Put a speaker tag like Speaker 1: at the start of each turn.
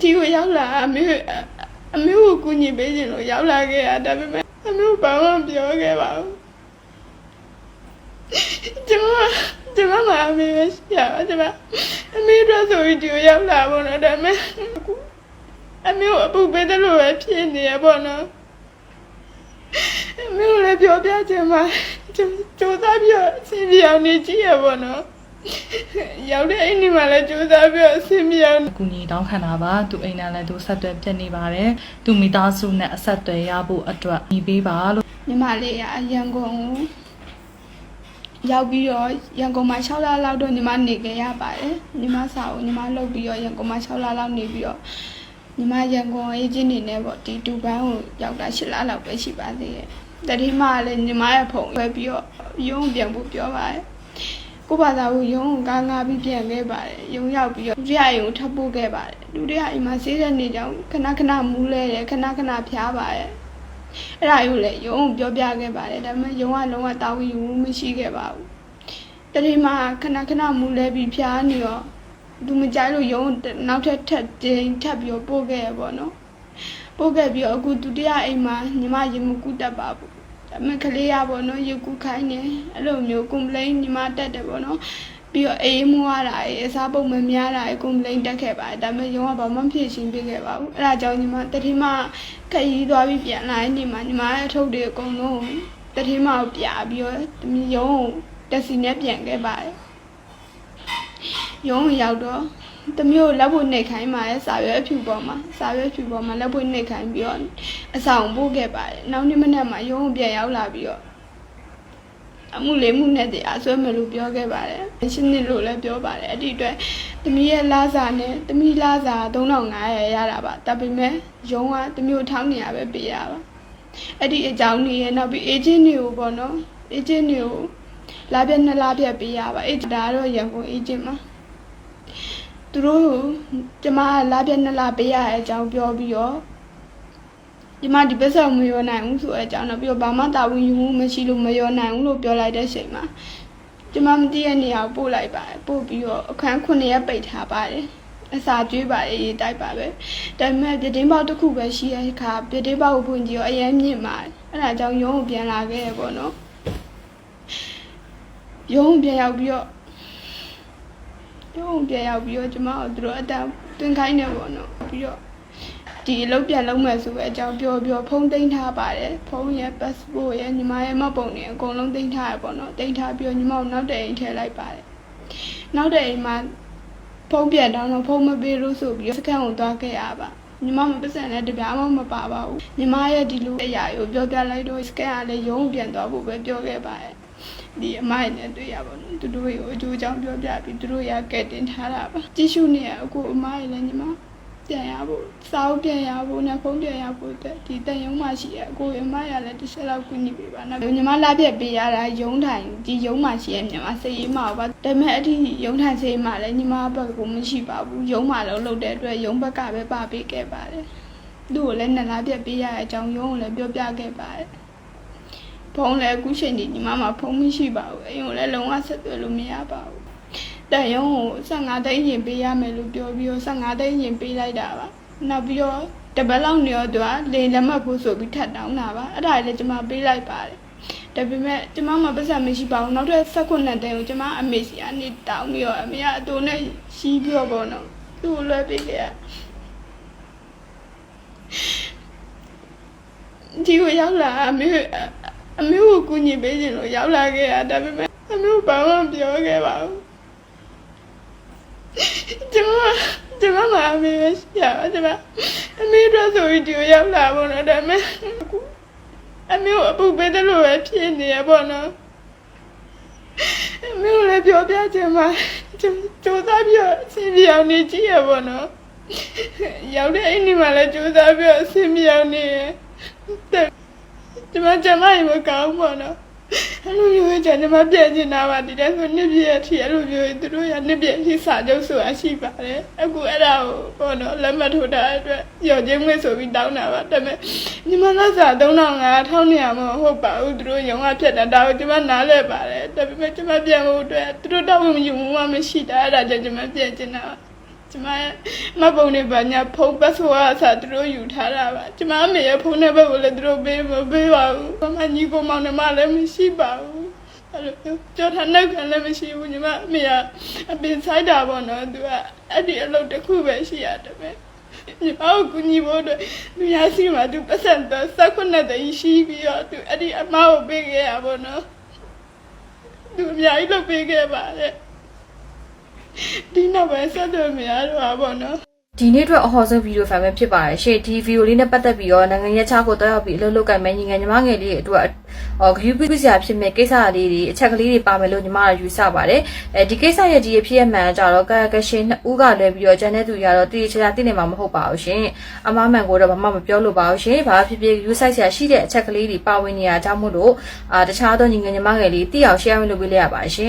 Speaker 1: ဒီကိုရောက်လာအမေအမေကိုကူညီပေးခြင်းလို့ရောက်လာခဲ့ရဒါပေမဲ့အမေဘာမှမပြောခဲ့ပါဘူးကျွန်မကျွန်မမအမေပဲရှိရပါကျွန်မအမေတို့ဆိုပြီးဒီကိုရောက်လာပေါ့နော်ဒါပေမဲ့အခုအမေကိုအပူပေးတယ်လို့ပဲဖြစ်နေရပေါ့နော်အမေကိုလည်းပြောပြချင်ပါကျွန်ကြိုးစားပြီးတော့အစီအပြောင်းနေကြည့်ရပေါ့နော် ရောက်တဲ့အိမ်ဒီမှာလည်းကြိုးစားပြီးတော့အစီအပြောင်း
Speaker 2: အကူကြီးတောင်းခံတာပါသူအိမ်နဲ့လည်းသူဆက်သွယ်ပြတ်နေပါတယ်သူမိသားစုနဲ့အဆက်အသွယ်ရဖို့အတွက်ညီပေးပါလို့
Speaker 1: ညီမလေးကရန်ကုန်ကိုရောက်ပြီးတော့ရန်ကုန်မှာ6လလောက်တော့ညီမနေခဲ့ရပါတယ်ညီမစာကိုညီမလုပ်ပြီးတော့ရန်ကုန်မှာ6လလောက်နေပြီးတော့ညီမရန်ကုန်အေဂျင့်နေနဲ့ပေါ့ဒီဒူဘန်ကိုရောက်တာ8လလောက်ပဲရှိပါသေးတယ်တတိမကလည်းညီမရဲ့ဖုန်းပဲပြီးတော့ရုံးပြန်ဖို့ပြောပါတယ် ကိုဘာသာကိုရုံးကိုကားငါပြီးပြန်ခဲ့ပါတယ်ရုံးရောက်ပြီးတော့ဒုတိယရုံးထပ်ပို့ခဲ့ပါတယ်ဒုတိယအိမ်မှာဆေးတဲ့နေကြောင်ခဏခဏမူးလဲတယ်ခဏခဏဖျားပါတယ်အဲ့ဒါကိုလည်းရုံးကိုပြောပြခဲ့ပါတယ်ဒါပေမဲ့ရုံးကလုံးဝတာဝန်ယူမှုမရှိခဲ့ပါဘူးတတိမခဏခဏမူလဲပြီးဖျားနေတော့သူမကြိုက်လို့ရုံးနောက်ထပ်ထပ်တင်ထပ်ပြီးတော့ပို့ခဲ့ရပေါ့နော်ပို့ခဲ့ပြီးတော့အခုဒုတိယအိမ်မှာညီမရေမကူတက်ပါဘူး ဒါပေမဲ့ကလေးရပေါ့နော်ရေကူခိုင်းနေအဲ့လိုမျိုး complain ညီမတက်တယ်ပေါ့နော်ပြီးတော့အေးမွားတာရေအစားပုံမများတာရေ complain တက်ခဲ့ပါတယ်ဒါပေမဲ့ရုံးကဘာမှဖြေရှင်းပေးခဲ့ပါဘူးအဲ့ဒါကြောင့်ညီမတတိမခရီးသွားပြီးပြန်လာတဲ့နေ့မှာညီမရဲ့အထုပ်တွေအကုန်လုံးတတိမကိုပြပြီးတော့တမီရုံးကိုတက်စီနဲ့ပြန်ခဲ့ပါတယ်ရုံးကိုရောက်တော့ တမျိုးလက်ဖို့နှိတ်ခိုင်းပါတယ်စာရွက်အဖြူပေါ်မှာစာရွက်အဖြူပေါ်မှာလက်ဖို့နှိတ်ခိုင်းပြီးတော့အဆောင်ပို့ခဲ့ပါတယ်နောက်နေ့မနက်မှာရုံးကိုပြန်ရောက်လာပြီးတော့အမှုလေးမှုနဲ့တရားဆွဲမယ်လို့ပြောခဲ့ပါတယ်။ရှင်းနေလို့လည်းပြောပါတယ်။အဲ့ဒီအတွက်သမီးရဲ့လာစာနဲ့သမီးလာစာ3500ရတာပါ။ဒါပေမဲ့ရုံးကတမျိုးထောင်းနေရပဲပေးရပါ။အဲ့ဒီအကြောင်းကြီးရဲ့နောက်ပြီး agent တွေကိုပေါ့နော်။ agent တွေကိုလာပြက်နှစ်လာပြက်ပေးရပါ။အဲ့ဒါတော့ရန်ကုန် agent မှာ သူတို့ကိုကျမကလာပြက်နှစ်လာပေးရတဲ့အကြောင်းပြောပြီးတော့ဒီမှာဒီပစ္စံမရောနိုင်ဘူးဆိုတဲ့အကြောင်းတော့ပြီးတော့ဘာမှတာဝန်ယူမှုမရှိလို့မရောနိုင်ဘူးလို့ပြောလိုက်တဲ့ချိန်မှာကျမမသိတဲ့နေရာကိုပို့လိုက်ပါတယ်ပို့ပြီးတော့အခန်း9ရက်ပိတ်ထားပါတယ်အစာကျွေးပါတယ်ရေးတိုက်ပါပဲဒါပေမဲ့ပြတင်းပေါက်တစ်ခုပဲရှိတဲ့အခါပြတင်းပေါက်ကိုဖွင့်ကြည့်တော့အရင်မြင့်ပါတယ်အဲ့ဒါကြောင့်ရုံးကိုပြန်လာခဲ့ရပေါ့နော်ရုံးကိုပြန်ရောက်ပြီးတော့ရုံး ကိုပြန်ရောက်ပြီးတော့ကျမတို့သူတို့အတန်းတွင်ခိုင်းနေပေါ့နော်ပြီးတော့ဒီအလုပ်ပြန်လုပ်မယ်ဆိုတဲ့အကြောင်းပြောပြောဖုန်းသိမ်းထားပါတယ်ဖုန်းရဲ့ passport ရဲ့ညီမရဲ့မပုံတွေအကုန်လုံးသိမ်းထားရပေါ့နော်သိမ်းထားပြီးတော့ညီမကိုနောက်တဲ့အိမ်ထည့်လိုက်ပါတယ်နောက်တဲ့အိမ်မှာဖုန်းပြန်တောင်းတော့ဖုန်းမပေးလို့ဆိုပြီးစကန်ကိုသွားခဲ့ရပါညီမမပတ်စံနဲ့တပြားမှမပါပါဘူးညီမရဲ့ဒီလိုအရာကိုပြောပြလိုက်တော့စကန်ကလည်းရုံးပြန်သွားဖို့ပဲပြောခဲ့ပါတယ် ဒီအမိုင်နဲ့တွေ့ရပါတော့သူတို့ကိုအကျိုးအကြောင်းပြောပြပြီးသူတို့ရကဲတင်ထားတာပါကြည့်ရှုနေရအခုအမိုင်လည်းညီမပြန်ရဖို့စာအုပ်ပြန်ရဖို့နဲ့ဖုန်းပြန်ရဖို့အတွက်ဒီတန်ရုံးမှရှိရအကိုရမရလည်းတစ်ချက်လောက်ကူညီပေးပါနော်ညီမလာပြက်ပေးရတာရုံးထိုင်ဒီရုံးမှရှိရမြန်မာစရေးမှာပါဒါပေမဲ့အဲ့ဒီရုံးထိုင်စရေးမှာလည်းညီမဘက်ကမရှိပါဘူးရုံးမှာလည်းလုပ်တဲ့အတွက်ရုံးဘက်ကပဲပါပေးခဲ့ပါတယ်သူ့ကိုလည်းနှစ်လားပြက်ပေးရတဲ့အကြောင်းရုံးကိုလည်းပြောပြခဲ့ပါတယ် ဖုန်းလည်းအခုချိန်ဒီညီမမှာဖုန်းမရှိပါဘူးအိမ်ကိုလည်းလုံးဝဆက်သွယ်လို့မရပါဘူးတန်ရုံးကို15သိန်းရင်ပေးရမယ်လို့ပြောပြီးတော့15သိန်းရင်ပေးလိုက်တာပါနောက်ပြီးတော့တပတ်လောက်နေတော့သူကလေလက်မှတ်ဖို့ဆိုပြီးထပ်တောင်းတာပါအဲ့ဒါလည်းကျွန်မပေးလိုက်ပါတယ်ဒါပေမဲ့ကျွန်မမပတ်စံမရှိပါဘူးနောက်ထပ်16သိန်းကိုကျွန်မအမေစီကနေတောင်းပြီးတော့အမေကအတူနဲ့ရှိပြီးတော့ပေါ့နော်သူ့ကိုလွှဲပေးခဲ့ရဒီကိုရောက်လာအမေ အမေကိုကူညီပေးခြင်းလို့ရောက်လာခဲ့ရဒါပေမဲ့အမေကဘာမှမပြောခဲ့ပါဘူးကျမကျမမအမေပဲရှိရပါကျမအမေတို့ဆိုပြီးဒီကိုရောက်လာပေါ့နော်ဒါပေမဲ့အခုအမေကိုအပူပေးတယ်လို့ပဲဖြစ်နေရပေါ့နော်အမေကိုလည်းပြောပြချင်ပါကျမစူးစမ်းပြီးတော့အဆင်ပြေအောင်နေကြည့်ရပေါ့နော်ရောက်တဲ့အိမ်ဒီမှာလည်းစူးစမ်းပြီးတော့အဆင်ပြေအောင်နေရတဲ့ ကျမကျမရေမကောင်းပေါ့နော်အဲ့လိုမျိုးကျန်ကျမပြန်ချင်တာပါဒီတဲ့ဆိုနှစ်ပြည့်အထိအဲ့လိုမျိုးသူတို့ရနှစ်ပြည့်အထိစာချုပ်ဆိုတာရှိပါတယ်အခုအဲ့ဒါကိုပေါ့နော်လက်မှတ်ထိုးတာအတွက်ရော်ချင်းငွေဆိုပြီးတောင်းတာပါဒါပေမဲ့ညီမလက်စာ3500ထောင်းနေရမှာမဟုတ်ပါဘူးသူတို့ရုံကဖြတ်တာဒါကိုကျမနားလဲပါတယ်ဒါပေမဲ့ကျမပြန်ဖို့အတွက်သူတို့တောင်းဝင်ယူမှုမှမရှိတာအဲ့ဒါကြောင့်ကျမပြန်ချင်တာပါ ကျမရဲ့မတ်ပုံနဲ့ဗညာဖုန်းပတ်ဆိုအစားသူတို့ယူထားတာပါကျမအမေရဲ့ဖုန်းနံပါတ်ကိုလည်းသူတို့ပေးမပေးပါဘူးဘာမှညီကိုမောင်နှမလည်းမရှိပါဘူးအဲ့လိုမျိုးကြောထားနောက်ခံလည်းမရှိဘူးညီမအမေကအပင်ဆိုင်တာပေါ့နော်သူကအဲ့ဒီအလုပ်တစ်ခုပဲရှိရတယ်ပဲညီမကိုကူညီဖို့အတွက်သူရစီမှာသူပတ်စံတော့စက်ခွနဲ့တည်းရှိပြီးတော့သူအဲ့ဒီအမကိုပေးခဲ့ရပါတော့သူအများကြီးလုပ်ပေးခဲ့ပါတယ် ဒီနောက်ပဲဆက်သွယ်မရတော့ပါဘောနော်
Speaker 3: ဒီနေ့အတွက်အဟော်ဆုံးဗီဒီယိုဖိုင်ပဲဖြစ်ပါတယ်ရှေ့ဒီဗီဒီယိုလေးနဲ့ပတ်သက်ပြီးတော့နိုင်ငံရေးချကိုတောက်ရောက်ပြီးအလုပ်လုပ်ကင်မဲ့ညီငယ်ညီမငယ်လေးတွေအတွက်အော်ဂရုပြုစရာဖြစ်မဲ့ကိစ္စလေးတွေအချက်ကလေးတွေပါမယ်လို့ညီမကယူဆပါတယ်အဲဒီကိစ္စရဲ့ဒီအဖြစ်အမှန်ကြတော့ကာကရှင်နှစ်ဦးကလည်းပြီးတော့ကျန်တဲ့သူတွေကတော့တည်ချာသိနေမှာမဟုတ်ပါဘူးရှင်အမမှန်ကိုတော့ဘာမှမပြောလို့ပါဘူးရှင်ဘာဖြစ်ဖြစ်ယူဆိုင်စရာရှိတဲ့အချက်ကလေးတွေပါဝင်နေရကြောင်းမို့လို့အာတခြားသောညီငယ်ညီမငယ်လေးတိအောင် share လုပ်ပေးလိုက်ရပါတယ်ရှင်